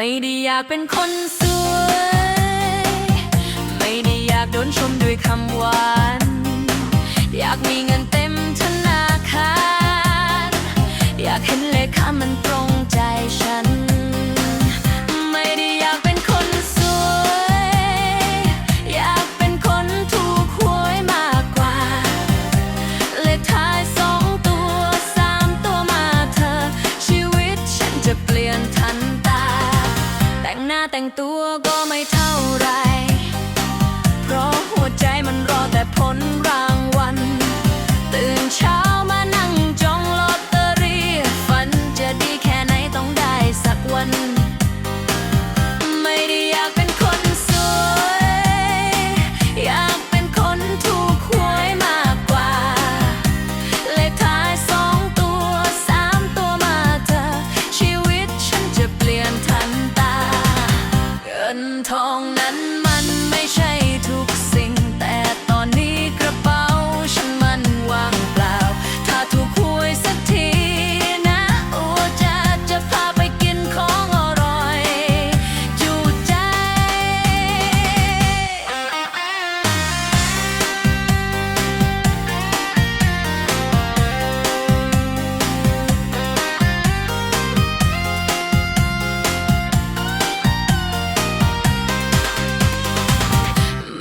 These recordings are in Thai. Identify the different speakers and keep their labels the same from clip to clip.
Speaker 1: ไม่ได้อยากเป็นคนสวย ไม่ได้อยากโดนชมด้วยคำหวาน อยากมีเงินเต็มธนาคาร อยากเห็นเลขามันตรง แต่งตัวก็ไม่เท่าไร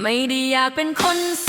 Speaker 1: ไม่ได้อยากเป็นคนส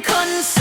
Speaker 1: unconcerned